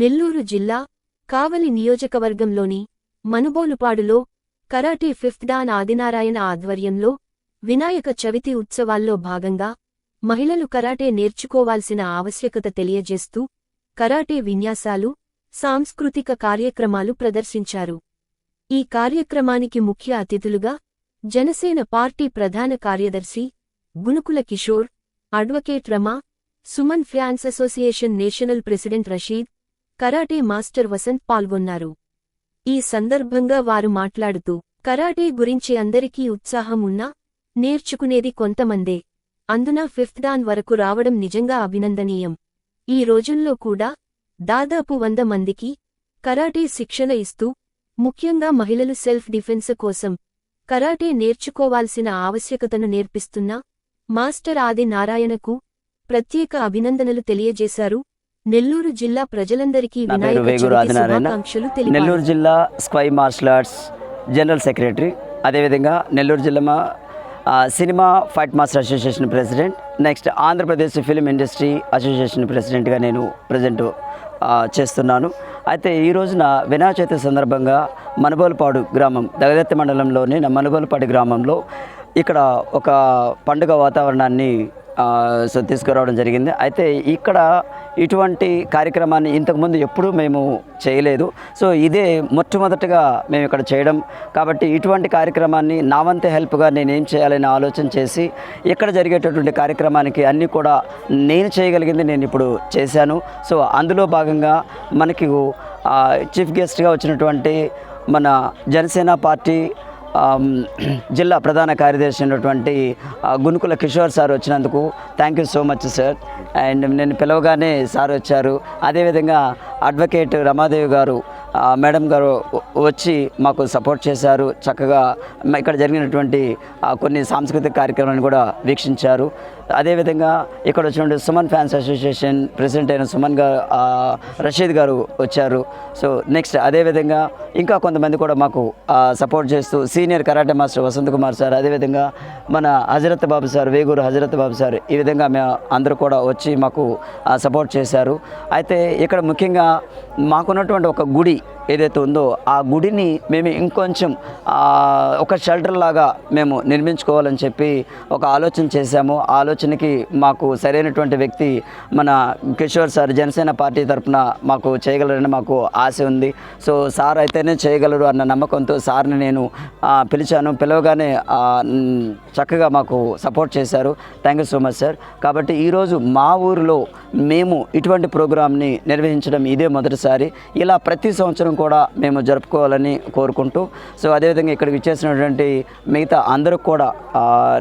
నెల్లూరు జిల్లా కావలి నియోజకవర్గంలోని మనుబోలుపాడులో కరాటే ఫిఫ్త్ డాన్ ఆదినారాయణ ఆధ్వర్యంలో వినాయక చవితి ఉత్సవాల్లో భాగంగా మహిళలు కరాటే నేర్చుకోవాల్సిన ఆవశ్యకత తెలియజేస్తూ కరాటే విన్యాసాలు సాంస్కృతిక కార్యక్రమాలు ప్రదర్శించారు. ఈ కార్యక్రమానికి ముఖ్య అతిథులుగా జనసేన పార్టీ ప్రధాన కార్యదర్శి Gunukula Kishore advocate Rama Suman fans association national president Rasheed karate master Vasanth పాల్గొన్నారు. ఈ సందర్భంగా వారు మాట్లాడుతూ కరాటే గురించి అందరికీ ఉత్సాహం ఉన్నా నేర్చుకునేది కొంతమందే. అందున ఫిఫ్త్ దాన్ వరకు రావడం నిజంగా అభినందనీయం. ఈ రోజుల్లో కూడా దాదాపు వంద మందికి కరాటే శిక్షణ ఇస్తూ ముఖ్యంగా మహిళలు సెల్ఫ్ డిఫెన్స్ కోసం కరాటే నేర్చుకోవాల్సిన ఆవశ్యకతను నేర్పిస్తున్న మాస్టర్ ఆది నారాయణకు ప్రత్యేక అభినందనలు తెలియజేశారు. నెల్లూరు జిల్లా ప్రజలందరికీ వినాయక శుభాకాంక్షలు నెల్లూరు జిల్లా స్క్వై మార్షల్ ఆర్ట్స్ జనరల్ సెక్రటరీ. అదేవిధంగా నెల్లూరు జిల్లా cinema fight master association president. Next Andhra Pradesh film industry association ప్రెసిడెంట్గా నేను ప్రజెంట్ చేస్తున్నాను. అయితే ఈ రోజున వినాయక చవితి సందర్భంగా మనబోలుపాడు గ్రామం దగదత్తి మండలంలోని నా మనబోలుపాడు గ్రామంలో ఇక్కడ ఒక పండుగ వాతావరణాన్ని సో తీసుకురావడం జరిగింది. అయితే ఇక్కడ ఇటువంటి కార్యక్రమాన్ని ఇంతకుముందు ఎప్పుడూ మేము చేయలేదు. సో ఇదే మొట్టమొదటిగా మేము ఇక్కడ చేయడం. కాబట్టి ఇటువంటి కార్యక్రమాన్ని నా వంతు హెల్ప్గా నేను ఏం చేయాలని ఆలోచన చేసి ఇక్కడ జరిగేటటువంటి కార్యక్రమానికి అన్నీ కూడా నేను చేయగలిగింది నేను ఇప్పుడు చేశాను. సో అందులో భాగంగా మనకి చీఫ్ గెస్ట్గా వచ్చినటువంటి మన జనసేన పార్టీ జిల్లా ప్రధాన కార్యదర్శి అయినటువంటి గునుకుల కిషోర్ సార్ వచ్చినందుకు thank you so much sir and నేను పిలవగానే సార్ వచ్చారు. అదేవిధంగా అడ్వకేట్ రమాదేవి గారు మేడం గారు వచ్చి మాకు సపోర్ట్ చేశారు. చక్కగా ఇక్కడ జరిగినటువంటి కొన్ని సాంస్కృతిక కార్యక్రమాలను కూడా వీక్షించారు. అదేవిధంగా ఇక్కడ వచ్చినటువంటి సుమన్ ఫ్యాన్స్ అసోసియేషన్ ప్రెసిడెంట్ అయిన సుమన్ గారు రషీద్ గారు వచ్చారు. సో నెక్స్ట్ అదేవిధంగా ఇంకా కొంతమంది కూడా మాకు సపోర్ట్ చేస్తూ senior karate master Vasanth Kumar sir అదేవిధంగా మన హజరత్ బాబు సార్ వేగూరు హజరత్ బాబు సార్ ఈ విధంగా మేము అందరూ కూడా వచ్చి మాకు సపోర్ట్ చేశారు. అయితే ఇక్కడ ముఖ్యంగా మాకున్నటువంటి ఒక గుడి ఏదైతే ఉందో ఆ గుడిని మేము ఇంకొంచెం ఒక షెల్టర్ లాగా మేము నిర్మించుకోవాలని చెప్పి ఒక ఆలోచన చేశాము. ఆలోచనకి మాకు సరైనటువంటి వ్యక్తి మన కిషోర్ సార్ జనసేన పార్టీ తరఫున మాకు చేయగలరని మాకు ఆశ ఉంది. సో సార్ అయితేనే చేయగలరు అన్న నమ్మకంతో సార్ని నేను పిలిచాను. పిలవగానే చక్కగా మాకు సపోర్ట్ చేశారు. Thank you so much sir. కాబట్టి ఈరోజు మా ఊరిలో మేము ఇటువంటి ప్రోగ్రామ్ని నిర్వహించడం ఇదే మొదటిసారి. ఇలా ప్రతి సంవత్సరం కూడా మేము జరుపుకోవాలని కోరుకుంటూ సో అదేవిధంగా ఇక్కడికి ఇచ్చేసినటువంటి మిగతా అందరికి కూడా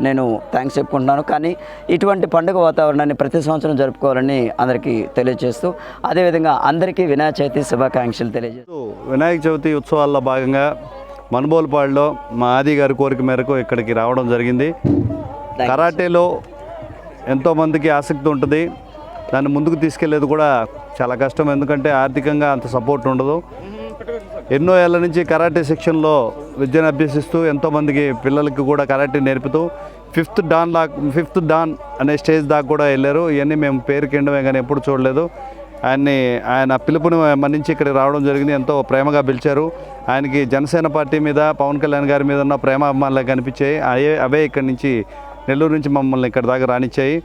నేను థ్యాంక్స్ చెప్పుకుంటున్నాను. కానీ ఇటువంటి పండుగ వాతావరణాన్ని ప్రతి సంవత్సరం జరుపుకోవాలని అందరికీ తెలియజేస్తూ అదేవిధంగా అందరికీ వినాయక చవితి శుభాకాంక్షలు తెలియజేస్తూ. వినాయక చవితి ఉత్సవాల్లో భాగంగా మనుబోలుపాడులో మా ఆది గారి కోరిక మేరకు ఇక్కడికి రావడం జరిగింది. కరాటేలో ఎంతోమందికి ఆసక్తి ఉంటుంది. దాన్ని ముందుకు తీసుకెళ్ళేది కూడా చాలా కష్టం. ఎందుకంటే ఆర్థికంగా అంత సపోర్ట్ ఉండదు. ఎన్నో ఏళ్ళ నుంచి కరాటే సెక్షన్లో విద్యను అభ్యసిస్తూ ఎంతోమందికి పిల్లలకి కూడా కరాటే నేర్పుతూ ఫిఫ్త్ డాన్ లా ఫిఫ్త్ డాన్ అనే స్టేజ్ దాకా కూడా వెళ్ళారు. ఇవన్నీ మేము పేరు కిండమే కానీ ఎప్పుడు చూడలేదు. ఆయన్ని ఆయన పిలుపుని మన్నించి ఇక్కడ రావడం జరిగింది. ఎంతో ప్రేమగా పిలిచారు. ఆయనకి జనసేన పార్టీ మీద పవన్ కళ్యాణ్ గారి మీద ఉన్న ప్రేమాభిమానాలు కనిపించాయి. అవే అవే ఇక్కడి నుంచి నెల్లూరు నుంచి మమ్మల్ని ఇక్కడ దాకా రానిచ్చాయి.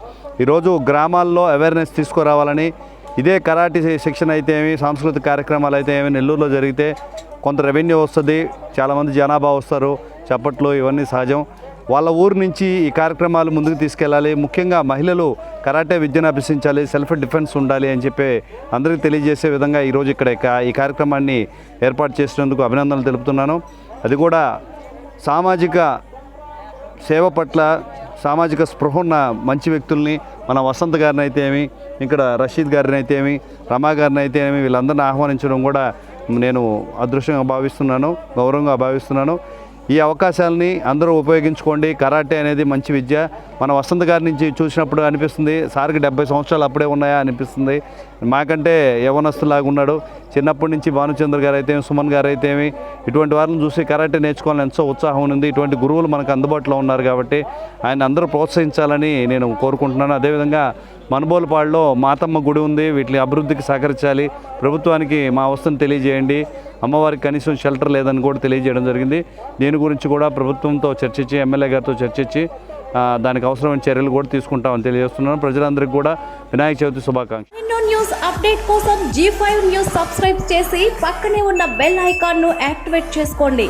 ఈరోజు గ్రామాల్లో అవేర్నెస్ తీసుకురావాలని ఇదే కరాటీ శిక్షణ అయితే ఏమి సాంస్కృతిక కార్యక్రమాలు అయితే ఏమి నెల్లూరులో జరిగితే కొంత రెవెన్యూ వస్తుంది. చాలామంది జనాభా వస్తారు. చప్పట్లు ఇవన్నీ సహజం. వాళ్ళ ఊరు నుంచి ఈ కార్యక్రమాలు ముందుకు తీసుకెళ్ళాలి. ముఖ్యంగా మహిళలు కరాటే విద్యను అభ్యసించాలి సెల్ఫ్ డిఫెన్స్ ఉండాలి అని చెప్పి అందరికీ తెలియజేసే విధంగా ఈరోజు ఇక్కడ ఈ కార్యక్రమాన్ని ఏర్పాటు చేసినందుకు అభినందనలు తెలుపుతున్నాను. అది కూడా సామాజిక సేవ పట్ల సామాజిక స్పృహ ఉన్న మంచి వ్యక్తుల్ని మన వసంత్ గారిని అయితే ఏమి ఇక్కడ రషీద్ గారిని అయితే ఏమి రమా గారిని అయితే ఏమి వీళ్ళందరిని ఆహ్వానించడం కూడా నేను అదృష్టంగా భావిస్తున్నాను గౌరవంగా భావిస్తున్నాను. ఈ అవకాశాలని అందరూ ఉపయోగించుకోండి. కరాటే అనేది మంచి విద్య. మన వసంత్ గారి నుంచి చూసినప్పుడు అనిపిస్తుంది సార్కి డెబ్బై సంవత్సరాలు అప్పుడే ఉన్నాయా? అనిపిస్తుంది. మాకంటే యవనస్తులాగా ఉన్నాడు. చిన్నప్పటి నుంచి భానుచంద్ర గారు అయితే సుమన్ గారు అయితే ఇటువంటి వారిని చూసి కరాటే నేర్చుకోవాలని ఎంతో ఉత్సాహం ఉంది. ఇటువంటి గురువులు మనకు అందుబాటులో ఉన్నారు కాబట్టి ఆయన అందరూ ప్రోత్సహించాలని నేను కోరుకుంటున్నాను. అదేవిధంగా మనుబోలుపాడులో మాతమ్మ గుడి ఉంది. వీటి అభివృద్ధికి సహకరించాలి. ప్రభుత్వానికి మా అవస్థను తెలియజేయండి. అమ్మవారికి కనీసం షెల్టర్ లేదని కూడా తెలియజేయడం జరిగింది. దీని గురించి కూడా ప్రభుత్వంతో చర్చించి ఎమ్మెల్యే గారితో చర్చించి దానికి అవసరమైన చర్యలు కూడా తీసుకుంటామని తెలియజేస్తున్నాను. ప్రజలందరికీ కూడా వినాయక చవితి శుభాకాంక్షలు. ఎన్నో న్యూస్ అప్డేట్ కోసం జీ ఫైవ్ న్యూస్ సబ్స్క్రైబ్ చేసి పక్కనే ఉన్న బెల్ ఐకాన్ను యాక్టివేట్ చేసుకోండి.